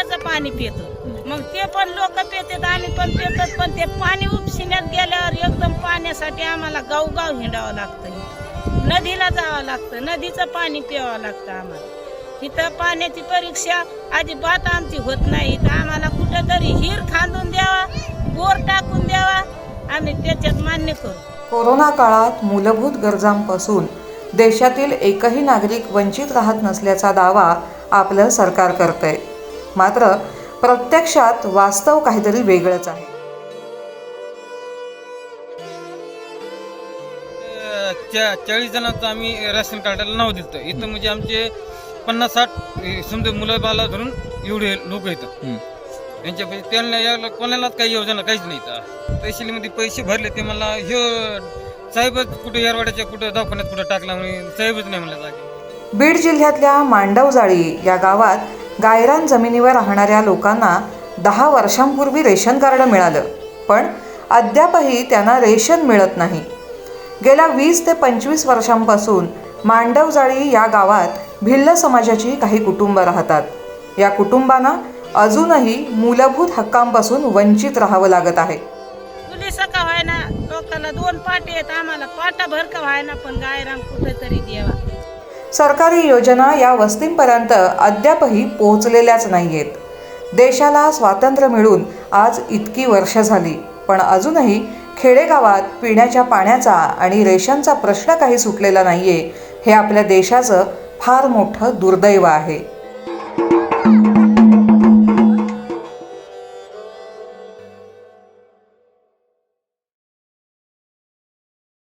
त्याचं पाणी पितो. मग ते पण लोक पितात आम्ही पण पितात पण ते पाणी उपशिण्यात गेल्यावर एकदम पाण्यासाठी आम्हाला गावगाव हिंडावं लागतं. नदीला जावं लागतं नदीचं पाणी प्यावं लागतं आम्हाला. इथं पाण्याची परीक्षा अजिबात आमची होत नाही. तर आम्हाला कुठंतरी हिर खांदून द्यावा बोर टाकून द्यावा आम्ही त्याच्यात मान्य करू. कोरोना काळात मूलभूत गरजांपासून देशातील एकही नागरिक वंचित राहत नसल्याचा दावा आपलं सरकार करतंय. मात्र प्रत्यक्षात वास्तव काहीतरी वेगळंच आहे. चा चाळीस जणांचं आम्ही राशन कार्डाला नाव दिलं इथं म्हणजे आमचे पन्नास साठ समजा मुलं बाला धरून एवढे लोक येतात यांच्या पैसे त्यांना याला कोणालाच काही योजना काहीच नाही. तहसीलमध्ये पैसे भरले ते मला हे साहेबच कुठे येरवाड्याच्या कुठं दवाखान्यात कुठं टाकला म्हणे साहेबच नाही म्हणलं जागे. बीड जिल्ह्यातल्या मांडवजाळी या गावात गायरान जमिनीवर राहणाऱ्या लोकांना दहा वर्षांपूर्वी रेशन कार्ड मिळालं. पण अद्यापही त्यांना रेशन मिळत नाही. गेल्या वीस ते पंचवीस वर्षांपासून मांडवजाळी या गावात भिल्ल समाजाची काही कुटुंब राहतात. या कुटुंबांना अजूनही मूलभूत हक्कांपासून वंचित राहावं लागत आहे. का व्हायना लोकांना दोन पाटे आहेत आम्हाला पाटा भर का व्हायना पण गायराम कुठेतरी देवा. सरकारी योजना या वस्तींपर्यंत अद्यापही पोहोचलेल्याच आहेत देशाला स्वातंत्र्य मिळून आज इतकी वर्ष झाली पण अजूनही खेडेगावात पिण्याच्या पाण्याचा आणि रेशनचा प्रश्न काही सुटलेला नाहीये हे आपल्या देशाचं फार मोठं दुर्दैव आहे.